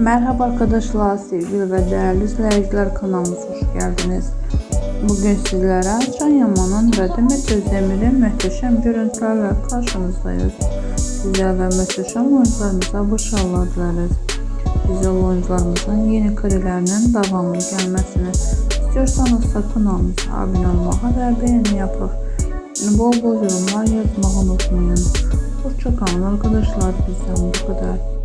Merhaba arkadaşlar, sevgili ve değerli izleyiciler kanalımıza hoş geldiniz. Bugün sizlere Can Yaman'ın ve Demet Özdemir'in muhteşem görüntülerle karşınızdayız. Güzel ve muhteşem oyuncularımıza başarılar dileriz. Güzel oyuncularımızın yeni karilerinin devamlı gelmesini istiyorsanız da kanalımıza abone olmağı ve beğeni yapıp bol bol yorumlar yazmayı unutmayın. Hoşçakalın arkadaşlar bizden bu kadar.